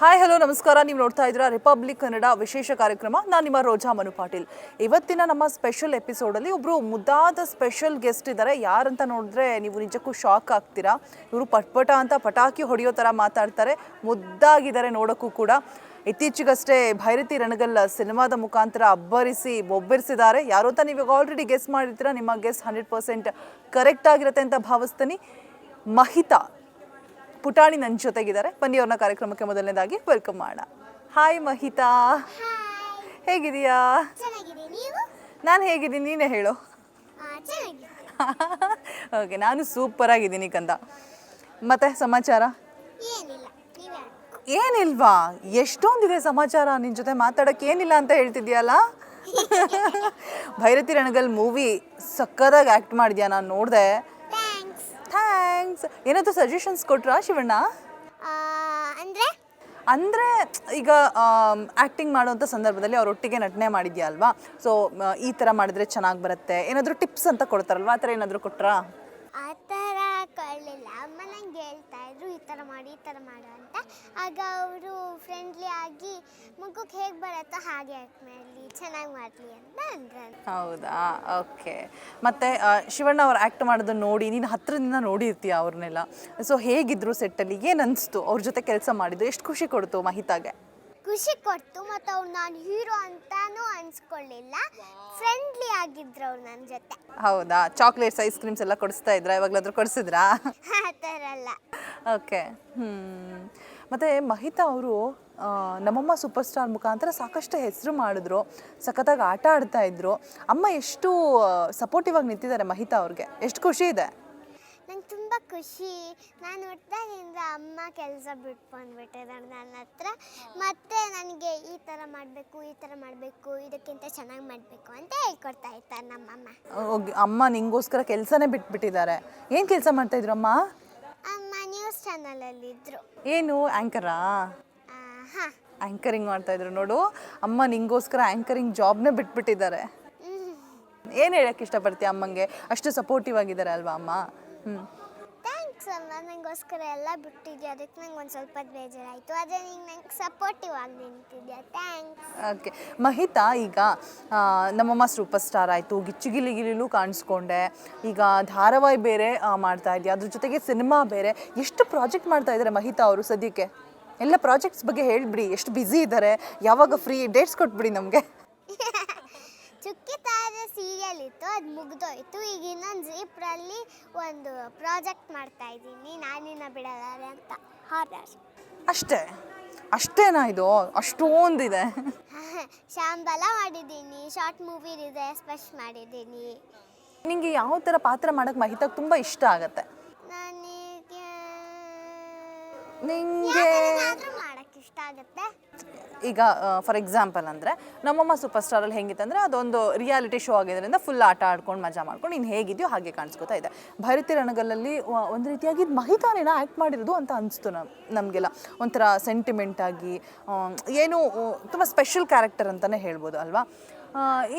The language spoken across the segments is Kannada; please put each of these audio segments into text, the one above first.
ಹಾಯ್ ಹಲೋ ನಮಸ್ಕಾರ. ನೀವು ನೋಡ್ತಾ ಇದ್ದೀರಾ ರಿಪಬ್ಲಿಕ್ ಕನ್ನಡ ವಿಶೇಷ ಕಾರ್ಯಕ್ರಮ. ನಾನು ನಿಮ್ಮ ರೋಜಾ ಮನು ಪಾಟೀಲ್. ಇವತ್ತಿನ ನಮ್ಮ ಸ್ಪೆಷಲ್ ಎಪಿಸೋಡಲ್ಲಿ ಒಬ್ಬರು ಮುದ್ದಾದ ಸ್ಪೆಷಲ್ ಗೆಸ್ಟ್ ಇದ್ದಾರೆ ಯಾರಂತ ನೋಡಿದ್ರೆ ನೀವು ನಿಜಕ್ಕೂ ಶಾಕ್ ಆಗ್ತೀರಾ. ಇವರು ಪಟ್ಪಟ ಅಂತ ಪಟಾಕಿ ಹೊಡೆಯೋ ಥರ ಮಾತಾಡ್ತಾರೆ. ಮುದ್ದಾಗಿದ್ದಾರೆ ನೋಡೋಕ್ಕೂ ಕೂಡ. ಇತ್ತೀಚೆಗಷ್ಟೇ ಭೈರತಿ ರಣಗಲ್ ಸಿನಿಮಾದ ಮುಖಾಂತರ ಅಬ್ಬರಿಸಿ, ಬೊಬ್ಬರಿಸಿದ್ದಾರೆ. ಯಾರೋ ಅಂತ ನೀವು ಆಲ್ರೆಡಿ ಗೆಸ್ ಮಾಡಿರ್ತೀರಾ? ನಿಮ್ಮ ಗೆಸ್ ಹಂಡ್ರೆಡ್ ಪರ್ಸೆಂಟ್ ಕರೆಕ್ಟ್ ಆಗಿರುತ್ತೆ ಅಂತ ಭಾವಿಸ್ತೀನಿ. ಮಹಿತಾ. ಪುಟಾಣಿ ನನ್ನ ಜೊತೆಗಿದ್ದಾರೆ. ಬನ್ನಿ ಅವ್ರನ್ನ ಕಾರ್ಯಕ್ರಮಕ್ಕೆ ಮೊದಲನೇದಾಗಿ ವೆಲ್ಕಮ್ ಮಾಡೋಣ. ಹಾಯ್ ಮಹಿತಾ. ಹೇಗಿದೀಯಾ ನಾನು ಹೇಗಿದ್ದೀನಿ? ನೀನೇ ಹೇಳು. ಓಕೆ ನಾನು ಸೂಪರ್ ಆಗಿದ್ದೀನಿ ಕಂದ. ಮತ್ತೆ ಸಮಾಚಾರ. ಏನಿಲ್ವಾ? ಎಷ್ಟೊಂದಿದೆ ಸಮಾಚಾರ ನಿನ್ನ ಜೊತೆ ಮಾತಾಡೋಕೆ? ಏನಿಲ್ಲ ಅಂತ ಹೇಳ್ತಿದ್ಯಲ್ಲ ಭೈರತಿ ರಣಗಲ್ ಮೂವಿ ಸಕ್ಕದಾಗಿ ಆ್ಯಕ್ಟ್ ಮಾಡಿದ್ಯಾ? ನಾನು ನೋಡಿದೆ. ಥ್ಯಾಂಕ್ಸ್. ಏನಾದರೂ ಸಜೆಷನ್ಸ್ ಕೊಟ್ರಾ ಶಿವಣ್ಣ? ಅಂದರೆ? ಅಂದ್ರೆ ಈಗ ಆ್ಯಕ್ಟಿಂಗ್ ಮಾಡುವಂಥ ಸಂದರ್ಭದಲ್ಲಿ ಅವರೊಟ್ಟಿಗೆ ನಟನೆ ಮಾಡಿದ್ಯಾ ಅಲ್ವಾ? ಸೊ ಈ ಥರ ಮಾಡಿದರೆ ಚೆನ್ನಾಗಿ ಬರುತ್ತೆ. ಏನಾದರೂ ಟಿಪ್ಸ್ ಅಂತ ಕೊಡ್ತಾರಲ್ವಾ? ಆ ಥರ ಏನಾದರೂ ಕೊಟ್ರಾ ಆ ಥರ ಕೊಳ್ಳಿಲ್ಲ ಅಮ್ಮ ನಂಗೆ ಹೇಳ್ತಾ ಇದ್ರು ಈ ಥರ ಮಾಡಿ, ಈ ಥರ ಮಾಡು ಅಂತ. ಆಗ ಅವರು ಫ್ರೆಂಡ್ಲಿ ಆಗಿ ಮುಖಕ್ಕೆ ಹೇಗೆ ಬರುತ್ತೋ ಹಾಗೆ ಆ್ಯಕ್ಟ್ ಮಾಡಲಿ ಚೆನ್ನಾಗಿ ಮಾಡಲಿ ಅಂತ ಅಂದ್ರೆ ಹೌದಾ? ಓಕೆ. ಮತ್ತೆ ಶಿವಣ್ಣ ಅವ್ರು ಆ್ಯಕ್ಟ್ ಮಾಡೋದನ್ನ ನೋಡಿ, ನೀನು ಹತ್ರದಿಂದ ನೋಡಿರ್ತೀಯ ಅವ್ರನ್ನೆಲ್ಲ ಸೊ ಹೇಗಿದ್ರು ಸೆಟ್ಟಲ್ಲಿ ಏನು ಅನಿಸ್ತು? ಅವ್ರ ಜೊತೆ ಕೆಲಸ ಮಾಡಿದ್ದು? ಎಷ್ಟು ಖುಷಿ ಕೊಡ್ತು ಮಹಿತಾಗೆ? ಖುಷಿ ಕೊಡ್ತು ಮತ್ತು ಅವ್ರು ನಾನು ಹೀರೋ ಅಂತಾನೂ ಅನ್ಸ್ಕೊಳ್ಳಿಲ್ಲ. ಫ್ರೆಂಡ್ಲಿ ಆಗಿದ್ರು ಅವ್ರು ನನ್ನ ಜೊತೆ. ಹೌದಾ? ಚಾಕ್ಲೇಟ್ಸ್ ಐಸ್ ಕ್ರೀಮ್ಸ್ ಎಲ್ಲ ಕೊಡಿಸ್ತಾ ಇದ್ರಾ? ಇವಾಗಲಾದ್ರೂ ಕೊಡಿಸಿದ್ರಾ? ಆ ಥರ ಅಲ್ಲ ಓಕೆ ಹ್ಞೂ ಮತ್ತು ಮಹಿತಾ ಅವರು ನಮ್ಮಮ್ಮ ಸೂಪರ್ ಸ್ಟಾರ್ ಮುಖಾಂತರ ಸಾಕಷ್ಟು ಹೆಸರು ಮಾಡಿದ್ರು. ಸಖತ್ತಾಗಿ ಆಟ ಆಡ್ತಾ ಇದ್ರು. ಅಮ್ಮ ಎಷ್ಟು ಸಪೋರ್ಟಿವ್ ಆಗಿ ನಿಂತಿದ್ದಾರೆ ಮಹಿತಾ ಅವ್ರಿಗೆ? ಎಷ್ಟು ಖುಷಿ ಇದೆ? ನಂಗೆ ತುಂಬ ಖುಷಿ. ನಾನು ಹುಟ್ಟಿದಾಗಿಂದ ಅಮ್ಮ ಕೆಲಸ ಬಿಟ್ಕೊಂಡ್ಬಿಟ್ಟಿದ್ದಾರೆ ನನ್ನ ಹತ್ರ. ಮತ್ತೆ ನನಗೆ ಈ ಥರ ಮಾಡಬೇಕು ಈ ಥರ ಮಾಡಬೇಕು ಇದಕ್ಕಿಂತ ಚೆನ್ನಾಗಿ ಮಾಡಬೇಕು ಅಂತ ಹೇಳ್ಕೊಡ್ತಾ ಇರ್ತಾರೆ ನಮ್ಮಮ್ಮ. ಹೋಗಿ ಅಮ್ಮ ನಿಂಗೋಸ್ಕರ ಕೆಲಸನೇ ಬಿಟ್ಬಿಟ್ಟಿದ್ದಾರೆ. ಏನು ಕೆಲಸ ಮಾಡ್ತಾ ಇದ್ರು ಅಮ್ಮ? ಅಮ್ಮ ನ್ಯೂಸ್ ಚಾನಲಲ್ಲಿ ಇದ್ದರು ಏನು ಆ್ಯಂಕರಾ ಹಾಂ. ಆ್ಯಂಕರಿಂಗ್ ಮಾಡ್ತಾ ಇದ್ರು ನೋಡು. ಅಮ್ಮ ನಿಂಗೋಸ್ಕರ ಆ್ಯಂಕರಿಂಗ್ ಜಾಬ್ನೇ ಬಿಟ್ಬಿಟ್ಟಿದ್ದಾರೆ. ಏನು ಹೇಳಕ್ಕೆ ಇಷ್ಟಪಡ್ತೀಯ ಅಮ್ಮಂಗೆ? ಅಷ್ಟು ಸಪೋರ್ಟಿವ್ ಆಗಿದ್ದಾರೆ ಅಲ್ವಾ ಅಮ್ಮ? ಹ್ಞೂ ಅಮ್ಮ ನನಗೋಸ್ಕರ ಎಲ್ಲ ಬಿಟ್ಟಿದ್ಯಾ? ಅದಕ್ಕೆ ನಂಗೆ ಒಂದು ಸ್ವಲ್ಪ ಬೇಜಾರಾಯಿತು. ಆದರೆ ನೀನು ನಂಗೆ ಸಪೋರ್ಟಿವ್ ಆಗಿ ನಿಂತಿದ್ಯಾ? Thanks okay. ಮಹಿತಾ, ಈಗ ನಮ್ಮಮ್ಮ ಸೂಪರ್ ಸ್ಟಾರ್ ಆಯಿತು. ಗಿಚ್ಚುಗಿಲಿ ಗಿಲಿಲೂ ಕಾಣಿಸ್ಕೊಂಡೆ. ಈಗ ಧಾರಾವಾಹಿ ಬೇರೆ ಮಾಡ್ತಾ ಇದೆಯಾ? ಅದ್ರ ಜೊತೆಗೆ ಸಿನಿಮಾ ಬೇರೆ. ಎಷ್ಟು ಪ್ರಾಜೆಕ್ಟ್ ಮಾಡ್ತಾ ಇದ್ದಾರೆ ಮಹಿತಾ ಅವರು ಸದ್ಯಕ್ಕೆ? ಎಲ್ಲ ಪ್ರಾಜೆಕ್ಟ್ಸ್ ಬಗ್ಗೆ ಹೇಳಿಬಿಡಿ. ಎಷ್ಟು ಬ್ಯುಸಿ ಇದ್ದಾರೆ ಯಾವಾಗ ಫ್ರೀ ಡೇಟ್ಸ್ ಕೊಟ್ಬಿಡಿ ನಮಗೆ. ಸೀರಿಯಲ್ ಇತ್ತು ಅದು ಮುಗ್ದೋಯ್ತು. ಈಗ ಇನ್ನೊಂದು ಜೀಪ್ರಲ್ಲಿ ಒಂದು ಪ್ರಾಜೆಕ್ಟ್ ಮಾಡ್ತಾ ಇದ್ದೀನಿ ನಾನಿನ್ನ ಬಿಡಲಾರೆ ಅಂತ. ಹಾರರ್ ಅಷ್ಟೇ? ಅಷ್ಟೇನಾ ಇದು? ಅಷ್ಟೊಂದಿದೆ. ಶಾಂಬಲ ಮಾಡಿದ್ದೀನಿ ಶಾರ್ಟ್ ಮೂವಿ ಇದೆ ಸ್ಪೆಷ್ ಮಾಡಿದ್ದೀನಿ. ನಿಮಗೆ ಯಾವ ಥರ ಪಾತ್ರ ಮಾಡೋಕ್ಕೆ ಮಹಿತಾಗ ತುಂಬ ಇಷ್ಟ ಆಗುತ್ತೆ? ನನಗೆ ನಿಂಗೆ ಇಷ್ಟ ಆಗುತ್ತೆ? ಈಗ ಫಾರ್ ಎಕ್ಸಾಂಪಲ್ ಅಂದರೆ, ನಮ್ಮಮ್ಮ ಸೂಪರ್ ಸ್ಟಾರಲ್ಲಿ ಹೆಂಗಿತ್ತಂದರೆ ಅದೊಂದು ರಿಯಾಲಿಟಿ ಶೋ ಆಗಿದ್ದರಿಂದ ಫುಲ್ ಆಟ ಆಡ್ಕೊಂಡು ಮಜಾ ಮಾಡ್ಕೊಂಡು ಇನ್ನು ಹೇಗಿದೆಯೋ ಹಾಗೆ ಕಾಣಿಸ್ಕೊತಾ ಇದೆ. ಭರತಿ ರಣಗಲಲ್ಲಿ ಒಂದು ರೀತಿಯಾಗಿ ಇದು ಮಹಿತಾನೇನ ಆ್ಯಕ್ಟ್ ಮಾಡಿರೋದು ಅಂತ ಅನಿಸ್ತು ನಮ್, ನಮಗೆಲ್ಲ. ಒಂಥರ ಸೆಂಟಿಮೆಂಟಾಗಿ ಏನು ತುಂಬ ಸ್ಪೆಷಲ್ ಕ್ಯಾರೆಕ್ಟರ್ ಅಂತಲೇ ಹೇಳ್ಬೋದು ಅಲ್ವಾ?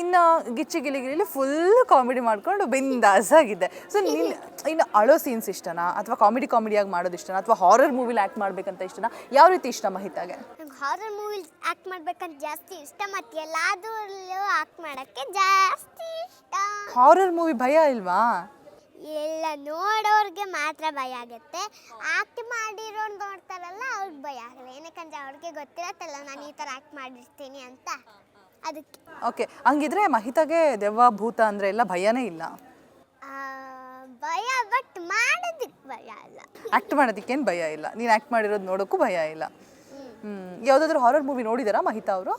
ಇನ್ನು ಗಿಚ್ಚಿ ಗಿಲಿ ಗಿಲಿ ಫುಲ್ ಕಾಮಿಡಿ ಮಾಡಿಕೊಂಡು ಬಿಂದಾಸ್ ಆಗಿದೆ. ಸೊ ನೀನು ಇನ್ನು ಅಳೋ ಸೀನ್ಸ್ ಇಷ್ಟನಾ? ಅಥವಾ ಕಾಮಿಡಿ ಕಾಮಿಡಿಯಾಗಿ ಮಾಡೋದು ಇಷ್ಟನಾ? ಅಥವಾ ಹಾರರ್ ಮೂವಿಲಿ ಆ್ಯಕ್ಟ್ ಮಾಡಬೇಕಂತ ಇಷ್ಟನಾ? ಯಾವ ರೀತಿ ಇಷ್ಟ ಮಹಿತಾಗೆ? ಹಾರರ್ ಮೂವಿ ಆ್ಯಕ್ಟ್ ಮಾಡ್ಬೇಕಂತ ಜಾಸ್ತಿ ಇಷ್ಟ ಮತ್ತು ಎಲ್ಲಾದ್ರಲ್ಲೂ ಆ್ಯಕ್ಟ್ ಮಾಡೋಕ್ಕೆ ಜಾಸ್ತಿ ಇಷ್ಟ. ಹಾರರ್ ಮೂವಿ ಭಯ ಇಲ್ವಾ? ಎಲ್ಲ ನೋಡೋರಿಗೆ ಮಾತ್ರ ಭಯ ಆಗುತ್ತೆ. ಆಕ್ಟ್ ಮಾಡಿರೋರು ನೋಡ್ತಾರಲ್ಲ ಅವ್ರಿಗೆ ಭಯ ಆಗಲ್ಲ. ಏನಕ್ಕಂದ್ರೆ ಅವ್ರಿಗೆ ಗೊತ್ತಿರತ್ತಲ್ಲ ನಾನು ಈ ಥರ ಆ್ಯಕ್ಟ್ ಮಾಡಿರ್ತೀನಿ ಅಂತ. ಅದಕ್ಕೆ. ಓಕೆ ಹಂಗಿದ್ರೆ ಮಹಿತಾಗೆ ದೆವ್ವ ಭೂತ ಅಂದರೆ ಎಲ್ಲ ಭಯನೇ ಇಲ್ಲ? ಆ, ಭಯ ಬಟ್ ಮಾಡೋದಕ್ಕೆ ಭಯ ಅಲ್ಲ ಆ್ಯಕ್ಟ್ ಮಾಡೋದಕ್ಕೇನು ಭಯ ಇಲ್ಲ. ನೀನು ಆ್ಯಕ್ಟ್ ಮಾಡಿರೋದು ನೋಡೋಕ್ಕೂ ಭಯ ಇಲ್ಲ. ಹ್ಞೂ ಯಾವುದಾದ್ರೂ ಹಾರರ್ ಮೂವಿ ನೋಡಿದಾರಾ ಮಹಿತಾ ಅವರು?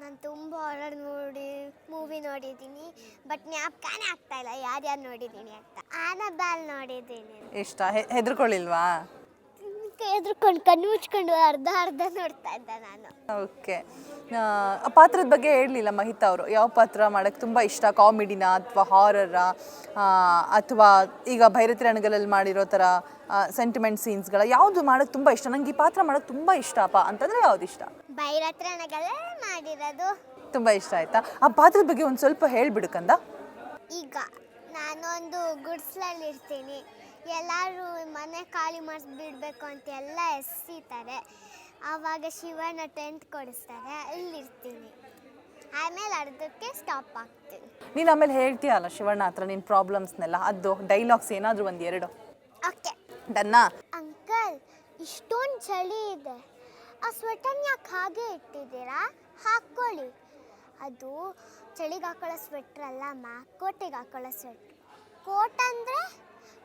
ನಾನು ತುಂಬ ಹಾರರ್ ನೋಡಿ ಮೂವಿ ನೋಡಿದ್ದೀನಿ ಬಟ್ ಜ್ಞಾಪಕನೇ ಆಗ್ತಾ ಇಲ್ಲ ಯಾರ್ಯಾರು ನೋಡಿದ್ದೀನಿ ಅಂತ. ಆನಬಾಲ್ ನೋಡಿದ್ದೀನಿ ಇಷ್ಟ? ಹೆದರ್ಕೊಳ್ಳಿಲ್ವಾ? ಎದ್ರುಕೊಂಡು ಕಣ್ಣು ಮುಚ್ಕೊಂಡು ಅರ್ಧ ಅರ್ಧ ನೋಡ್ತಾ ಇದ್ದೆ ನಾನು. ಓಕೆ. ಆ ಪಾತ್ರದ ಬಗ್ಗೆ ಹೇಳಲಿಲ್ಲ ಮಹಿತಾ ಅವರು. ಯಾವ ಪಾತ್ರ ಮಾಡಕ್ಕೆ ತುಂಬ ಇಷ್ಟ? ಕಾಮಿಡಿನ ಅಥವಾ ಹಾರರ ಅಥವಾ ಈಗ ಭೈರತಿ ರಣಗಲಲ್ಲಿ ಮಾಡಿರೋ ಥರ ಸೆಂಟಿಮೆಂಟ್ ಸೀನ್ಸ್ಗಳ ಯಾವುದು ಮಾಡಕ್ಕೆ ತುಂಬ ಇಷ್ಟ? ನಂಗೆ ಈ ಪಾತ್ರ ಮಾಡೋಕ್ಕೆ ತುಂಬ ಇಷ್ಟಪ್ಪ ಅಂತಂದರೆ ಯಾವ್ದು ಇಷ್ಟ? ಭೈರತ್ರನಗಲ್ಲೇ ಮಾಡಿರೋದು. ತುಂಬ ಇಷ್ಟ ಆಯ್ತಾ? ಆ ಪಾತ್ರದ ಬಗ್ಗೆ ಒಂದು ಸ್ವಲ್ಪ ಹೇಳ್ಬಿಡು ಕಂದ. ಈಗ ನಾನೊಂದು ಗುಡ್ಸ್ಲಲ್ಲಿ ಇರ್ತೀನಿ ಎಲ್ಲರೂ ಮನೆ ಖಾಲಿ ಮಾಡಿಸ್ಬಿಡ್ಬೇಕು ಅಂತ ಎಲ್ಲ ಎಸ್ಸಿತಾರೆ ಆವಾಗ ಶಿವನ ಟೆಂಟ್ ಕೊಡಿಸ್ತಾರೆ. ಅಲ್ಲಿರ್ತೀನಿ ಆಮೇಲೆ ಅರ್ಧಕ್ಕೆ ಸ್ಟಾಪ್ ಆಗ್ತೀನಿ ನೀನು ಆಮೇಲೆ ಹೇಳ್ತೀಯಲ್ಲ ಶಿವಣ್ಣ ಹತ್ರ ನಿನ್ನ ಪ್ರಾಬ್ಲಮ್ಸ್ನೆಲ್ಲ ಅದು ಡೈಲಾಗ್ಸ್ ಏನಾದರೂ ಒಂದು ಎರಡು. ಓಕೆ ಡನ್ನ? ಅಂಕಲ್ ಇಷ್ಟೊಂದು ಚಳಿ ಇದೆ. ಆ ಸ್ವೆಟರ್ ಯಾಕೆ ಹಾಗೆ ಇಟ್ಟಿದ್ದೀರಾ? ಹಾಕ್ಕೊಳ್ಳಿ. ಅದು ಚಳಿಗೆ ಹಾಕೊಳ್ಳೋ ಸ್ವೆಟ್ರ್ ಅಲ್ಲ ಕೋಟೆಗೆ ಹಾಕೊಳ್ಳೋ ಸ್ವೆಟ್ರ್ ಕೋಟ್ ಅಂದರೆ?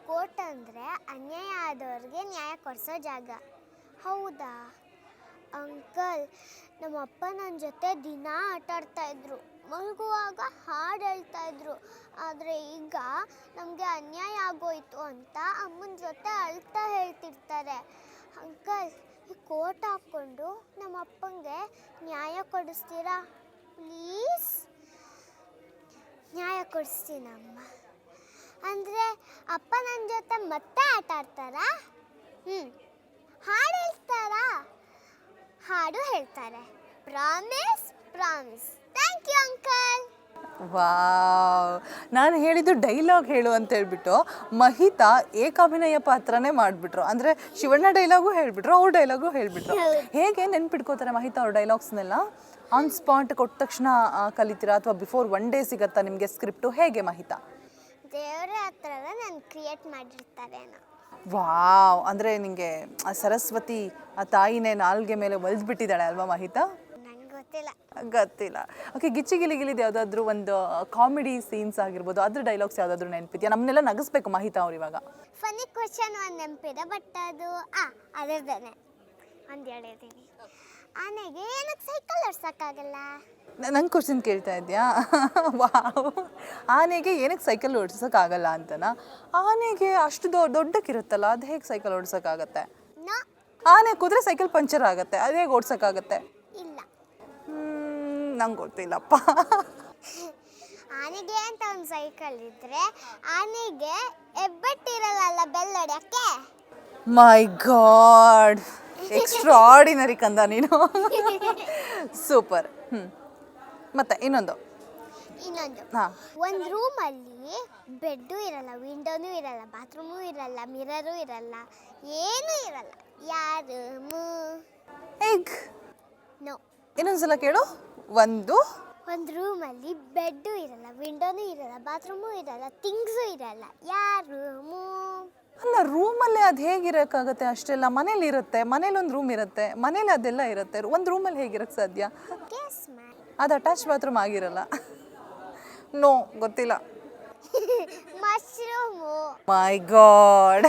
ಕೋಟ್ ಅಂದರೆ ಅನ್ಯಾಯ ಆದವ್ರಿಗೆ ನ್ಯಾಯ ಕೊಡಿಸೋ ಜಾಗ. ಹೌದಾ? ಅಂಕಲ್, ನಮ್ಮ ಅಪ್ಪ ನನ್ನ ಜೊತೆ ದಿನ ಆಟ ಆಡ್ತಾಯಿದ್ರು ಮಲಗುವಾಗ ಹಾಡು ಹೇಳ್ತಾಯಿದ್ರು ಆದರೆ ಈಗ ನಮಗೆ ಅನ್ಯಾಯ ಆಗೋಯ್ತು ಅಂತ ಅಮ್ಮನ ಜೊತೆ ಅಳ್ತಾ ಹೇಳ್ತಿರ್ತಾರೆ. ಅಂಕಲ್, ಈ ಕೋಟ್ ಹಾಕ್ಕೊಂಡು ನಮ್ಮ ಅಪ್ಪಂಗೆ ನ್ಯಾಯ ಕೊಡಿಸ್ತೀರಾ? ಪ್ಲೀಸ್. ನ್ಯಾಯ ಕೊಡಿಸ್ತೀನಮ್ಮ. ಅಂದರೆ ಅಪ್ಪ ನನ್ನ ಜೊತೆ ಮತ್ತೆ ಆಟ ಆಡ್ತಾರಾ? ಹ್ಞೂ ಹಾಡು ಹೇಳ್ತಾರಾ? ಹಾಡು ಹೇಳ್ತಾರೆ. Promise promise thank you uncle wow. ನಾನು ಹೇಳಿದ್ದು ಡೈಲಾಗ್ ಹೇಳು ಅಂತ ಹೇಳ್ಬಿಟ್ಟು ಮಹಿತಾ ಏಕಾಭಿನಯ ಪಾತ್ರನೇ ಮಾಡಿಬಿಟ್ರು. ಅಂದರೆ ಶಿವಣ್ಣ ಡೈಲಾಗು ಹೇಳಿಬಿಟ್ರು ಅವ್ರ ಡೈಲಾಗು ಹೇಳಿಬಿಟ್ರು. ಹೇಗೆ ನೆನ್ಪಿಟ್ಕೋತಾರೆ ಮಹಿತಾ ಅವ್ರ ಡೈಲಾಗ್ಸ್ನೆಲ್ಲ ಆನ್ ಸ್ಪಾಟ್ ಕೊಟ್ಟ ತಕ್ಷಣ ಕಲಿತೀರಾ? ಅಥವಾ ಬಿಫೋರ್ ಒನ್ ಡೇ ಸಿಗತ್ತಾ ನಿಮಗೆ ಸ್ಕ್ರಿಪ್ಟು ಹೇಗೆ ಮಹಿತಾ? ದೇವರ ಹತ್ರ ನಾನು ಕ್ರಿಯೇಟ್ ಮಾಡಿರ್ತಾರೇನೋ ವಾವ್ ಅಂದರೆ ನಿಮಗೆ ಸರಸ್ವತಿ ಆ ತಾಯಿನೇ ನಾಲ್ಗೆ ಮೇಲೆ ಒಲ್ದ್ಬಿಟ್ಟಿದ್ದಾಳೆ ಅಲ್ವಾ ಮಹಿತಾ? ನಂಗೆ ಗೊತ್ತಿಲ್ಲ. ಗೊತ್ತಿಲ್ಲ. ಓಕೆ ಗಿಚ್ಚಿ ಗಿಲಿ ಗಿಲಿದು ಯಾವುದಾದ್ರೂ ಒಂದು ಕಾಮಿಡಿ ಸೀನ್ಸ್ ಆಗಿರ್ಬೋದು ಅದ್ರ ಡೈಲಾಗ್ಸ್ ಯಾವುದಾದ್ರೂ ನೆನಪಿದ್ಯಾ? ನಮ್ಮನ್ನೆಲ್ಲ ನಗಿಸ್ಬೇಕು ಮಹಿತಾ ಅವ್ರು ಇವಾಗ. ಫನಿ ಕ್ವಶನ್ ಒಂದು ನೆನಪಿದೆ ಬಟ್ ಅದು ಆ ಅದರದ್ದೇನೆ. ಒಂದು ಹೇಳಿದ್ದೀನಿ ಆನೆಗೆ ಏನಕ್ಕೆ ಸೈಕಲ್ ಓಡ್ಸೋಕ್ಕಾಗಲ್ಲ? ನಂಗೆ ಕ್ವಶನ್ ಕೇಳ್ತಾ ಇದೆಯಾ? ವಾವ್. ಆನೆಗೆ ಏನಕ್ಕೆ ಸೈಕಲ್ ಓಡಿಸೋಕ್ಕಾಗಲ್ಲ ಅಂತನಾ? ಆನೆಗೆ ಅಷ್ಟು ದೊಡ್ಡ ದೊಡ್ಡಕ್ಕಿರುತ್ತಲ್ಲ ಅದು ಹೇಗೆ ಸೈಕಲ್ ಓಡಿಸೋಕ್ಕಾಗತ್ತೆ? ನೋ ಆನೆ ಕುದ್ರೆ ಸೈಕಲ್ ಪಂಚರ್ ಆಗುತ್ತೆ ಅದು ಹೇಗೆ ಓಡಿಸೋಕ್ಕಾಗತ್ತೆ? ಇಲ್ಲ. ನಂಗೆ ಗೊತ್ತಿಲ್ಲಪ್ಪ. ಆನೆಗೆ ಅಂತ ಒಂದು ಸೈಕಲ್ ಇದ್ರೆ ಆನೆಗೆ ಹೆಬ್ಬೆಟ್ಟಿರಲ್ಲ ಬೆಲ್ ಹೊಡ್ಯಕ್ಕೆ ಮೈ ಗಾಡ್ ಎಕ್ಸ್ಟ್ರಾಡಿನರಿ ಕಂದ ನೀನು. ಸೂಪರ್ ಹ್ಞೂ ಮತ್ತೆ ಇನ್ನೊಂದು? ಇನ್ನೊಂದು. ಒಂದು ರೂಮಲ್ಲಿ ಬೆಡ್ಡು ಇರಲ್ಲ ವಿಂಡೋನೂ ಇರಲ್ಲ ಬಾತ್ರೂಮು ಇರಲ್ಲ ಮಿರರು ಇರಲ್ಲ ಏನೂ ಇರಲ್ಲ. ಯಾರು? ಎಗ್ ನೋ ಇನ್ನೊಂದ್ಸಲ ಕೇಳು. ಒಂದು. ಒಂದು ರೂಮಲ್ಲಿ ಬೆಡ್ಡು ಇರಲ್ಲ ವಿಂಡೋನು ಇರಲ್ಲ ಬಾತ್ರೂಮು ಇರಲ್ಲ ಥಿಂಗ್ಸು ಇರಲ್ಲ. ಯಾರು? ಅಲ್ಲ ರೂಮಲ್ಲೇ ಅದು ಹೇಗಿರೋಕ್ಕಾಗತ್ತೆ? ಅಷ್ಟೆಲ್ಲ ಮನೇಲಿ ಇರುತ್ತೆ ಮನೇಲಿ ಒಂದು ರೂಮ್ ಇರುತ್ತೆ ಮನೇಲಿ ಅದೆಲ್ಲ ಇರುತ್ತೆ. ಒಂದು ರೂಮಲ್ಲಿ ಹೇಗಿರಕ್ಕೆ ಸಾಧ್ಯ? ಅದು ಅಟ್ಯಾಚ್ ಬಾತ್ರೂಮ್ ಆಗಿರಲ್ಲ. ನೋ ಗೊತ್ತಿಲ್ಲ. ಮೈ ಗಾಡ್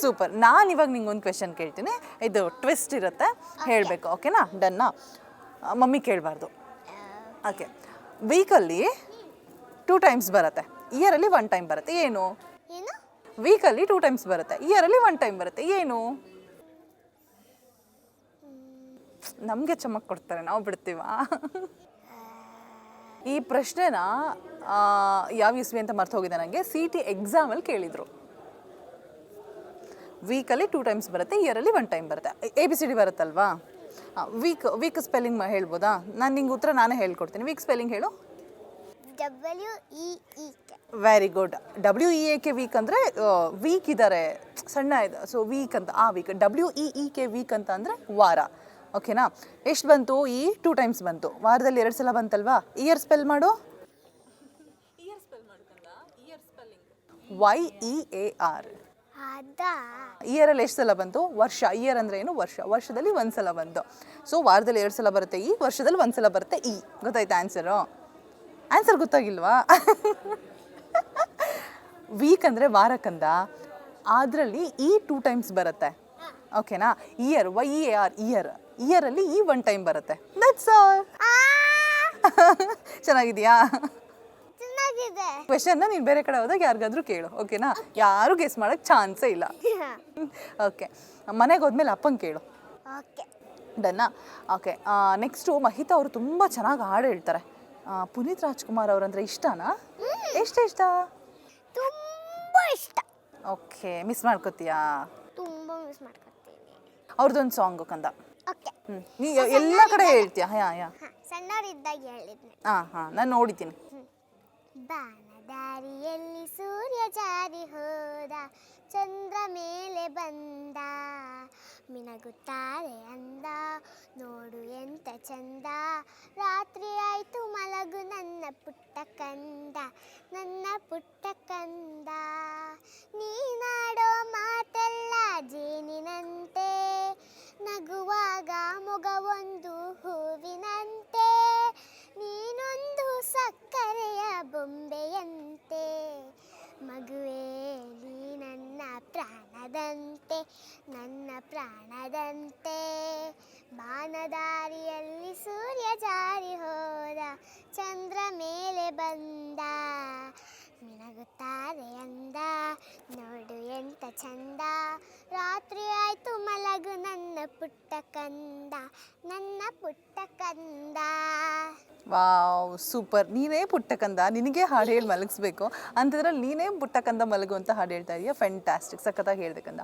ಸೂಪರ್ ನಾನು ಇವಾಗ ನಿಂಗೆ ಒಂದು ಕ್ವೆಶನ್ ಕೇಳ್ತೀನಿ. ಇದು ಟ್ವಿಸ್ಟ್ ಇರುತ್ತೆ. ಹೇಳಬೇಕು ಓಕೆನಾ ಡನ್ನಾ ಮಮ್ಮಿ ಕೇಳಬಾರ್ದು. ಓಕೆ ವೀಕಲ್ಲಿ ಟೂ ಟೈಮ್ಸ್ ಬರುತ್ತೆ. ಇಯರಲ್ಲಿ ಒನ್ ಟೈಮ್ ಬರುತ್ತೆ. ಏನು? ವೀಕಲ್ಲಿ ಟೂ ಟೈಮ್ಸ್ ಬರುತ್ತೆ. ಇಯರಲ್ಲಿ ಒನ್ ಟೈಮ್ ಬರುತ್ತೆ. ಏನು? ನಮಗೆ ಚಮಕ್ ಕೊಡ್ತಾರೆ, ನಾವು ಬಿಡ್ತೀವಾ? ಈ ಪ್ರಶ್ನೆನ ಯಾವ ಇಸ್ವಿ ಅಂತ ಮರ್ತು ಹೋಗಿದೆ ನನಗೆ ಸಿ ಟಿ ಎಕ್ಸಾಮಲ್ಲಿ ಕೇಳಿದರು. ವೀಕಲ್ಲಿ ಟೂ ಟೈಮ್ಸ್ ಬರುತ್ತೆ ಇಯರಲ್ಲಿ ಒನ್ ಟೈಮ್ ಬರುತ್ತೆ. ಎ ಬಿ ಸಿ ಡಿ ಬರುತ್ತಲ್ವಾ? ವೀಕ್ ವೀಕ್ ಸ್ಪೆಲ್ಲಿಂಗ್ ಹೇಳ್ಬೋದಾ? ನಾನು ನಿಂಗೆ ಉತ್ತರ ನಾನೇ ಹೇಳ್ಕೊಡ್ತೀನಿ. ವೀಕ್ ಸ್ಪೆಲ್ಲಿಂಗ್ ಹೇಳು. W E E K very good W E A K week ಅಂದರೆ ವೀಕ್ ಇದ್ದಾರೆ ಸಣ್ಣ ಇದೆ ಸೊ ವೀಕ್ ಅಂತ ಆ week W E E K week ಅಂತ ಅಂದರೆ ವಾರ. ಓಕೆನಾ ಎಷ್ಟು ಬಂತು? ಈ ಟೂ ಟೈಮ್ಸ್ ಬಂತು. ವಾರದಲ್ಲಿ ಎರಡು ಸಲ ಬಂತಲ್ವಾ? ಇಯರ್ ಸ್ಪೆಲ್ ಮಾಡು. Y E A R year ಇಯರಲ್ಲಿ ಎಷ್ಟು ಸಲ ಬಂತು? ವರ್ಷ. ಇಯರ್ ಅಂದ್ರೆ ಏನು? ವರ್ಷ. ವರ್ಷದಲ್ಲಿ ಒಂದು ಸಲ ಬಂತು. ಸೊ ವಾರದಲ್ಲಿ ಎರಡು ಸಲ ಬರುತ್ತೆ ಈ ವರ್ಷದಲ್ಲಿ ಒಂದು ಸಲ ಬರುತ್ತೆ ಈ. ಗೊತ್ತಾಯ್ತಾ ಆನ್ಸರು ಆನ್ಸರ್ ಗೊತ್ತಾಗಿಲ್ವಾ? ವೀಕ್ ಅಂದರೆ ವಾರಕ್ಕಂದ? ಅದರಲ್ಲಿ ಈ ಟೂ ಟೈಮ್ಸ್ ಬರುತ್ತೆ. ಓಕೆನಾ year Y A R year ಇಯರಲ್ಲಿ ಈ ಒನ್ ಟೈಮ್ ಬರುತ್ತೆ. ದಟ್ಸ್ ಆಲ್ ಚೆನ್ನಾಗಿದೆಯಾ? ಚೆನ್ನಾಗಿದೆ. ಕ್ವೆಶನ್ನ ನೀನು ಬೇರೆ ಕಡೆ ಹೋದಾಗ ಯಾರಿಗಾದ್ರೂ ಕೇಳು. ಓಕೆನಾ ಯಾರು ಗೆಸ್ ಮಾಡೋಕ್ಕೆ ಚಾನ್ಸೇ ಇಲ್ಲ. ಓಕೆ ಮನೆಗೆ ಹೋದ್ಮೇಲೆ ಅಪ್ಪಂಗೆ ಕೇಳು. ಓಕೆ ಡನ್ನಾ ಓಕೆ ನೆಕ್ಸ್ಟು ಮಹಿತಾ ಅವರು ತುಂಬ ಚೆನ್ನಾಗಿ ಹಾಡು ಹೇಳ್ತಾರೆ. ಪುನೀತ್ ರಾಜ್ಕುಮಾರ್ ಅವರಂದ್ರೆ ಇಷ್ಟನಾ? ಎಷ್ಟು ಇಷ್ಟ? ತುಂಬ ಇಷ್ಟ. ಓಕೆ ಮಿಸ್ ಮಾಡ್ಕೋತೀಯಾ? ತುಂಬ ಮಿಸ್ ಮಾಡ್ಕೊತೀನಿ. ಅವ್ರದ್ದೊಂದು ಸಾಂಗ್ ಕಂದ. ಓಕೆ. ಹ್ಞೂ ನೀ ಎಲ್ಲ ಕಡೆ ಹೇಳ್ತೀಯಾ? ಯಾ ಯಾ ಹಾಂ. ಸಣ್ಣವರಿದ್ದಾಗ ಹೇಳಿದ್ನೆ. ಹಾಂ ಹಾಂ ನಾನು ನೋಡಿದ್ದೀನಿ. ಬಾನದಾರಿಯಲ್ಲಿ ಸೂರ್ಯ ಜಾರಿ ಹೋದ ಚಂದ್ರ ಮೇಲೆ ಬಂದ. ಮಿನಗುತ್ತಾರೆ ಅಂದ. ನೋಡು ಎಂತ ಚಂದ. ರಾತ್ರಿ ಆಯಿತು ಮಲಗು ನನ್ನ ಪುಟ್ಟ ಕಂದ, ನನ್ನ ಪುಟ್ಟ ಕಂದ. ನೀನಾಡೋ ಮಾತೆಲ್ಲ ಜೇನಿನಂತೆ. ನಗುವಾಗ ಮೊಗವೊಂದು ಪುಟ್ಟ ಕಂದ, ನನ್ನ ಪುಟ್ಟ ಕಂದ. Wow, super. ನೀನೇ ಪುಟ್ಟಕಂದ ನಿನಗೆ ಹಾಡು ಹೇಳಿ ಮಲಗಿಸ್ಬೇಕು. ಅಂತದ್ರಲ್ಲಿ ನೀನೇ ಪುಟ್ಟಕಂದ ಮಲಗು ಅಂತ ಹಾಡು ಹೇಳ್ತಾ ಇದೀಯ. ಫ್ಯಾಂಟಾಸ್ಟಿಕ್ ಸಖತ್ತಾಗಿ ಹೇಳ್ಬೇಕಂದ